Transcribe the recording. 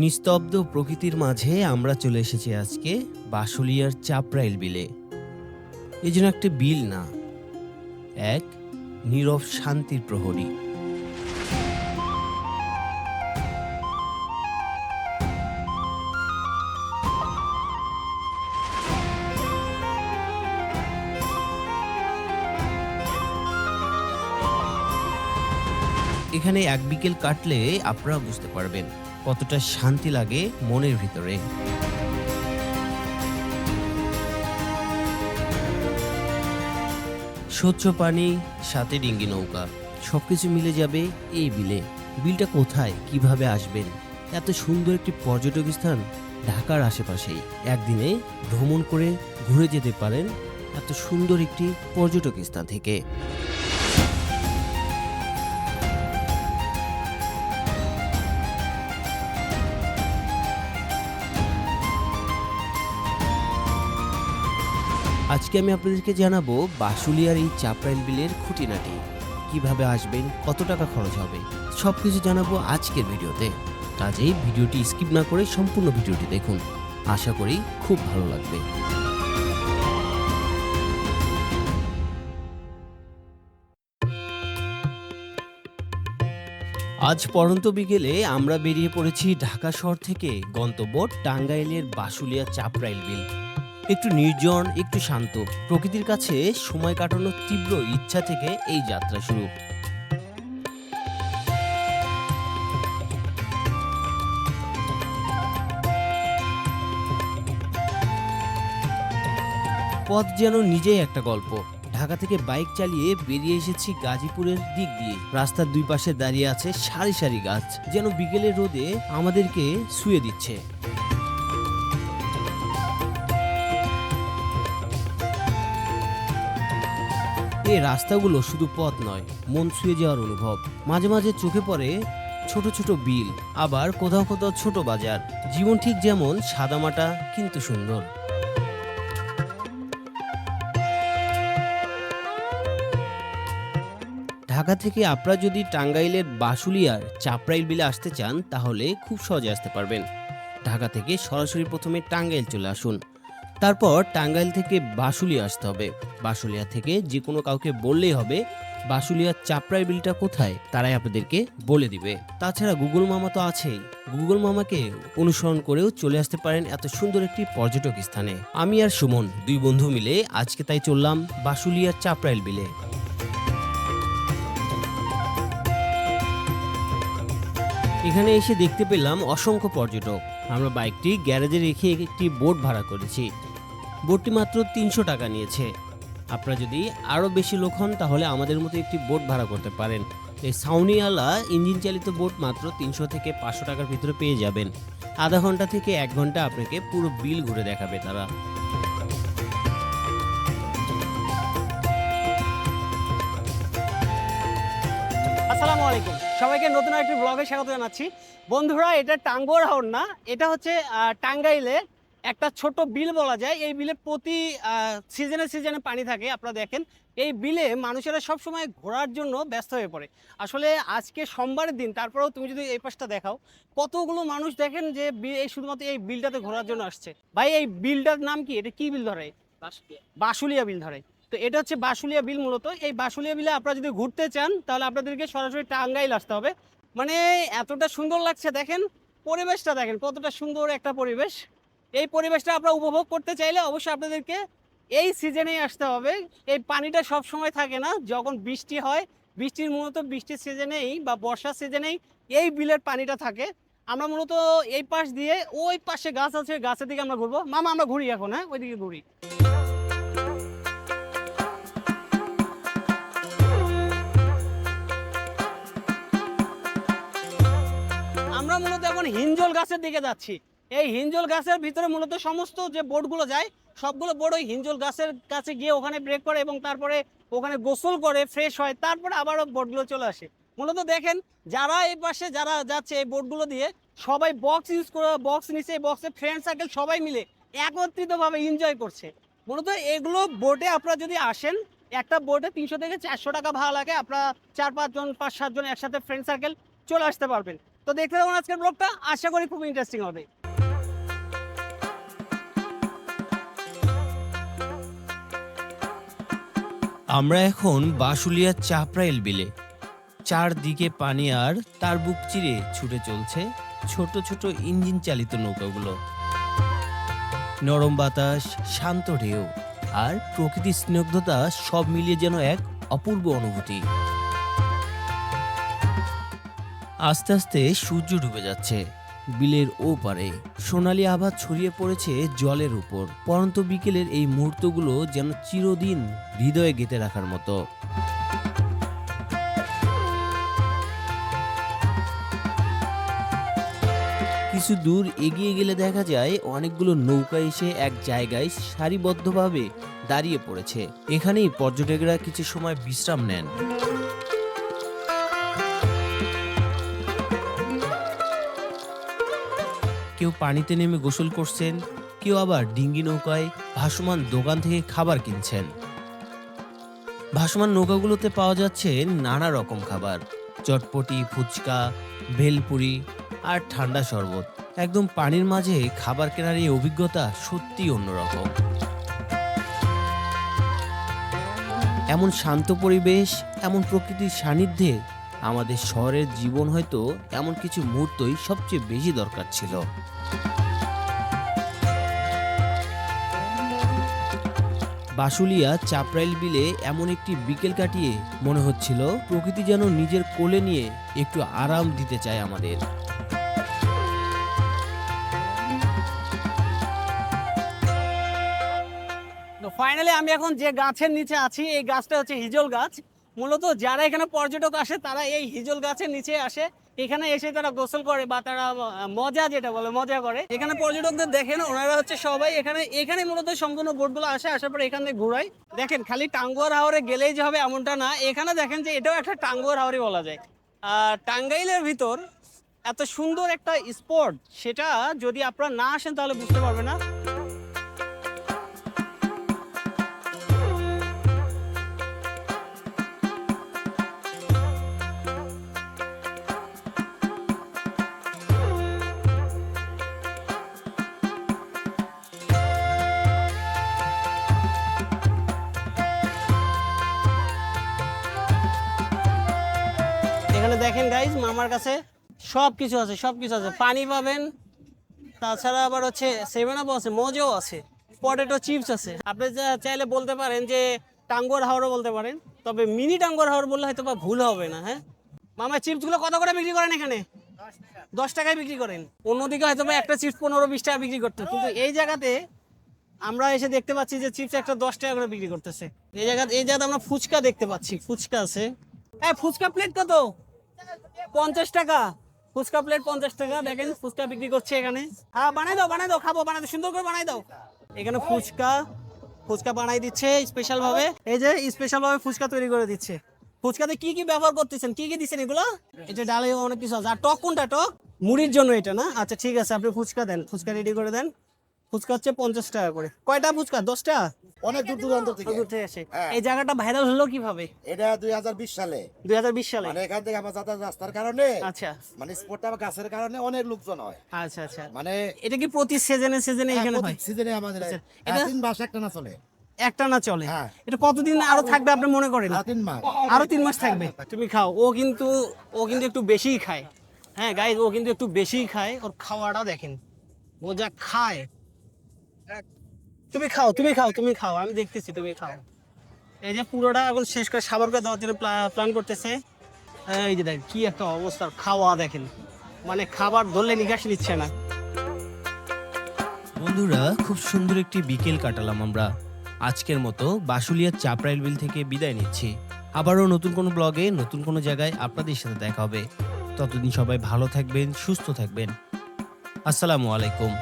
নিস্তব্ধ প্রকৃতির মাঝে আমরা চলে এসেছি আজকে বাসুলিয়ার চাপরাইল বিলে। এই যেন একটা বিল না, এক নীরব শান্তির প্রহরী। এখানে এক বিকেল কাটলে আপনারা বুঝতে পারবেন। কতটা শান্তি লাগে মনের ভিতরে। স্বচ্ছ পানি, সাথে ডিঙ্গি নৌকা, সবকিছু মিলে যাবে এই বিলে। বিলটা কোথায়, কীভাবে আসবেন? এত সুন্দর একটি পর্যটক স্থান ঢাকার আশেপাশেই। একদিনে ভ্রমণ করে ঘুরে যেতে পারেন এত সুন্দর একটি পর্যটক স্থান থেকে। আজকে আমি আপনাদেরকে জানাব বাসুলিয়ার এই চাপরাইল বিলের খুঁটিনাটি। কীভাবে আসবেন, কত টাকা খরচ হবে সব কিছু জানাব আজকের ভিডিওতে। কাজেই ভিডিওটি স্কিপ না করে সম্পূর্ণ ভিডিওটি দেখুন। আশা করি খুব ভালো লাগবে। আজ পরন্ত বিকেলে আমরা বেরিয়ে পড়েছি ঢাকা শহর থেকে গন্তব্য টাঙ্গাইলের বাসুলিয়া চাপরাইল বিল। একটু নির্জন, একটু শান্ত। প্রকৃতির কাছে সময় কাটানোর তীব্র ইচ্ছা থেকে এই যাত্রা শুরু। পথ যেন নিজেই একটা গল্প। ঢাকা থেকে বাইক চালিয়ে বেরিয়ে এসেছি গাজীপুরের দিক দিয়ে। রাস্তার দুই পাশে দাঁড়িয়ে আছে সারি সারি গাছ, যেন বিকেলের রোদে আমাদেরকে শুয়ে দিচ্ছে। এই রাস্তাগুলো শুধু পথ নয়, মন ছুঁয়ে যাওয়ার অনুভব। মাঝে মাঝে চোখে পড়ে ছোট ছোট বিল, আবার কোথাও কোথাও ছোট বাজার। জীবন ঠিক যেমন সাদামাটা কিন্তু সুন্দর। ঢাকা থেকে আপনারা যদি টাঙ্গাইলের বাসুলিয়ার চাপরাইল বিলে আসতে চান, তাহলে খুব সহজে আসতে পারবেন। ঢাকা থেকে সরাসরি প্রথমে টাঙ্গাইল চলে আসুন। তারপর টাঙ্গাইল থেকে বাসুলিয়া আসতে হবে। বাসুলিয়া থেকে যে কোনো কাউকে বললেই হবে বাসুলিয়ার চাপড়াই বিলটা কোথায়? তারাই আপনাদেরকে বলে দিবে। তাছাড়া গুগল মামা তো আছেই। গুগল মামাকে অনুসরণ করেও চলে আসতে পারেন এত সুন্দর একটি পর্যটক স্থানে। আমি আর সুমন, দুই বন্ধু মিলে আজকে তাই চললাম বাসুলিয়ার চাপড়াইল বিলে। এখানে এসে দেখতে পেলাম অসংখ্য পর্যটক। আমরা বাইকটি গ্যারেজে রেখে একটি বোট ভাড়া করেছি। বোটটি মাত্র তিনশো টাকা নিয়েছে। আপনারা যদি আরও বেশি লোক হন, তাহলে আমাদের মতো একটি বোট ভাড়া করতে পারেন। এই সাউনিওয়ালা ইঞ্জিন চালিত বোট মাত্র তিনশো থেকে পাঁচশো টাকার ভিতরে পেয়ে যাবেন। আধা ঘণ্টা থেকে এক ঘণ্টা আপনাকে পুরো বিল ঘুরে দেখাবে তারা। আসসালামু আলাইকুম। সবাইকে নতুন একটি ব্লগে স্বাগত জানাচ্ছি। বন্ধুরা, এটা টাঙ্গর হাওর না, এটা হচ্ছে টাঙ্গাইলে একটা ছোট বিল বলা যায় এই বিলে প্রতি সিজনে সিজনে পানি থাকে আপনারা দেখেন। এই বিলে মানুষেরা সব সময় ঘোরার জন্য ব্যস্ত হয়ে পড়ে। আসলে আজকে সোমবারের দিন তারপরেও তুমি যদি এই পাশটা দেখাও কতগুলো মানুষ দেখেন যে এই শুধুমাত্র এই বিলটাতে ঘোরার জন্য আসছে। ভাই এই বিলটার নাম কি? এটা কি বিল ধরে? বাসুলিয়া বিল ধরে। তো এটা হচ্ছে বাসুলিয়া বিল মূলত। এই বাসুলিয়া বিলে আপনারা যদি ঘুরতে চান তাহলে আপনাদেরকে সরাসরি টাঙ্গাইল আসতে হবে। মানে এতটা সুন্দর লাগছে দেখেন পরিবেশটা দেখেন কতটা সুন্দর একটা পরিবেশ। এই পরিবেশটা আপনারা উপভোগ করতে চাইলে অবশ্যই আপনাদেরকে এই সিজনেই আসতে হবে। এই পানিটা সব সময় থাকে না, যখন বৃষ্টি হয়, বৃষ্টির মূলত বৃষ্টির সিজনেই বা বর্ষার সিজনেই এই বিলের পানিটা থাকে। আমরা মূলত এই পাশ দিয়ে ওই পাশে গাছ আছে, গাছের দিকে আমরা ঘুরবো। মামা, আমরা ঘুরি এখন হ্যাঁ? ওইদিকে ঘুরি। আমরা মূলত এখন হিঞ্জল গাছের দিকে যাচ্ছি। এই হিঞ্জল গাছের ভিতরে মূলত সমস্ত যে বোটগুলো যায়, সবগুলো বোট ওই হিঞ্জল গাছের কাছে গিয়ে ওখানে ব্রেক করে এবং তারপরে ওখানে গোসল করে ফ্রেশ হয়, তারপরে আবারও বোটগুলো চলে আসে। মূলত দেখেন, যারা এই পাশে যারা যাচ্ছে এই বোটগুলো দিয়ে, সবাই বক্স ইউজ করে বক্স নিচে বক্সে ফ্রেন্ড সার্কেল সবাই মিলে একত্রিতভাবে এনজয় করছে। মূলত এগুলো বোটে আপনারা যদি আসেন, একটা বোটে তিনশো থেকে চারশো টাকা ভাড়া লাগে, আপনারা চার পাঁচজন, পাঁচ সাতজন একসাথে ফ্রেন্ড সার্কেল চলে আসতে পারবেন। তো দেখতে থাকুন আজকের ব্লগটা আশা করি খুব ইন্টারেস্টিং হবে। আমরা এখন বাসুলিয়া চাপরাইল বিলে চারদিকে পানি আর তার বুক চিরে ছুটে চলছে ছোট ছোট ইঞ্জিন চালিত নৌকাগুলো। নরম বাতাস, শান্ত ঢেউ আর প্রকৃতির স্নিগ্ধতা সব মিলিয়ে যেন এক অপূর্ব অনুভূতি। আস্তে আস্তে সূর্য ডুবে যাচ্ছে। বিলের ও পারে সোনালি আভা ছড়িয়ে পড়েছে জলের উপর। পরন্ত বিকেলের এই মুহূর্তগুলো যেন চিরদিন হৃদয়ে গেঁথে রাখার মতো। কিছু দূর এগিয়ে গেলে দেখা যায়, অনেকগুলো নৌকা এসে এক জায়গায় সারিবদ্ধভাবে দাঁড়িয়ে পড়েছে। এখানেই পর্যটকরা কিছু সময় বিশ্রাম নেন। কেউ পানিতে নেমে গোসল করছেন, কেউ আবার ডিঙ্গি নৌকায় ভাসমান দোকান থেকে খাবার কিনছেন। ভাসমান নৌকাগুলোতে পাওয়া যাচ্ছে নানা রকম খাবার, চটপটি, ফুচকা, ভেলপুরি আর ঠান্ডা শরবত। একদম পানির মাঝে খাবার কেনার এই অভিজ্ঞতা সত্যি অন্যরকম। এমন শান্ত পরিবেশ, এমন প্রকৃতির সান্নিধ্যে আমাদের শহরের জীবন হয়তো এমন কিছু মুহূর্তই সবচেয়ে বেশি দরকার ছিল। বাসুলিয়া চাপরাইল বিলে এমন একটি বিকেল কাটিয়ে মনে হচ্ছিল প্রকৃতি যেন নিজের কোলে নিয়ে একটু আরাম দিতে চায় আমাদের। ফাইনালি আমি এখন যে গাছের নিচে আছি, এই গাছটা হচ্ছে হিজল গাছ। মূলত যারা এখানে পর্যটক আসে, তারা এই হিজল গাছের নিচে আসে। এখানে এসে তারা গোসল করে বা তারা মজা যেটা বলে, মজা করে। এখানে পর্যটকদের দেখেন, ওনারা হচ্ছে সবাই এখানে এখানে মূলত সম্পূর্ণ বোটগুলো আসে, আসার পরে এখানে ঘুরায়। দেখেন, খালি টাঙ্গুয়ার হাওরে গেলেই যে হবে এমনটা না। এখানে দেখেন যে এটাও একটা টাঙ্গুয়ার হাওরই বলা যায়। আর টাঙ্গাইলের ভিতর এত সুন্দর একটা স্পট, সেটা যদি আপনারা না আসেন তাহলে বুঝতে পারবে না। দেখেন গাইজ মামার কাছে সব কিছু আছে সব কিছু আছে। পানি পাবেন, তাছাড়া আবার হচ্ছে সেভেন আপ আছে, মজাও আছে পটেটো চিপস আছে। আপনি যা- চাইলে বলতে পারেন যে টাঙ্গুয়ার হাওড়ও বলতে পারেন, তবে মিনি টাঙ্গুয়ার হাওড় বললে হয়তো বা ভুল হবে না হ্যাঁ? মামা চিপসগুলো কত করে বিক্রি করেন এখানে? দশ টাকায় বিক্রি করেন। অন্যদিকে হয়তো বা একটা চিপস পনেরো বিশ টাকা বিক্রি করতে, কিন্তু এই জায়গাতে আমরা এসে দেখতে পাচ্ছি যে চিপস একটা দশ টাকা করে বিক্রি করতেছে। এই জায়গা এই জায়গাতে আমরা ফুচকা দেখতে পাচ্ছি, ফুচকা আছে। হ্যাঁ ফুচকা প্লেট কত? পঞ্চাশ টাকা। ফুচকা প্লেট পঞ্চাশ টাকা। দেখেন ফুচকা বিক্রি করছে এখানে। হ্যাঁ বানাই দাও বানাই দাও, খাব, বানাই সুন্দর করে বানাই দাও। এখানে ফুচকা ফুচকা বানাই দিচ্ছে স্পেশাল ভাবে। এই যে স্পেশাল ভাবে ফুচকা তৈরি করে দিচ্ছে। ফুচকাতে কি কি ব্যবহার করতেছেন? কি কি দিচ্ছেন এগুলো? এটা ডালে অনেক কিছু আছে। আর টক কোনটা, টক? মুড়ির জন্য এটা না? আচ্ছা ঠিক আছে, আপনি ফুচকা দেন। ফুচকা রেডি করে দেন। ফুচকা হচ্ছে পঞ্চাশ টাকা করে। কয়টা ফুচকা? দশটা? অনেক দূর দূরান্ত থেকে। দূর থেকে আসে। হ্যাঁ। এই জায়গাটা ভাইরাল হলো কীভাবে? এটা দুই হাজার বিশ সালে। দুই হাজার বিশ সালে? মানে এখান থেকে আমার যাতায়াত রাস্তার কারণে আচ্ছা। মানে স্পোর্টটা গাছের কারণে অনেক লোকজন হয়। আচ্ছা আচ্ছা। মানে এটা কি প্রতি সিজনে সিজনে এখানে হয়? সিজনে আমাদের আচ্ছা, হ্যাঁ, এটা- তিন মাস একটা না চলে। একটা না চলে? হ্যাঁ। এটা কতদিন আরও থাকবে আপনি মনে করেন? তিন মাস। আরও তিন মাস থাকবে। তুমি খাও। ও কিন্তু ও কিন্তু একটু বেশিই খায়। হ্যাঁ গাইজ ও কিন্তু একটু বেশিই খায়। ওর খাওয়াটা দেখেন। ও যা খায়। তুমি খাও তুমি খাও তুমি খাও, আমি দেখতেছি, তুমি খাও। এই যে পুরোটা এখন শেষ করে সাবার করে দেওয়ার জন্য প্ল্যান করতেছে। এই যে দেখেন, কি একটা অবস্থা, খাওয়া দেখেন। মানে খাবার ধরলে নিকাশ নিচ্ছে না। বন্ধুরা, খুব সুন্দর একটি বিকেল কাটালাম আমরা। আজকের মতো বাসুলিয়ার চাপরাইল বিল থেকে বিদায় নিচ্ছি। আবারও নতুন কোনো ব্লগে, নতুন কোনো জায়গায় আপনাদের সাথে দেখা হবে। ততদিন সবাই ভালো থাকবেন, সুস্থ থাকবেন। আসসালামু আলাইকুম।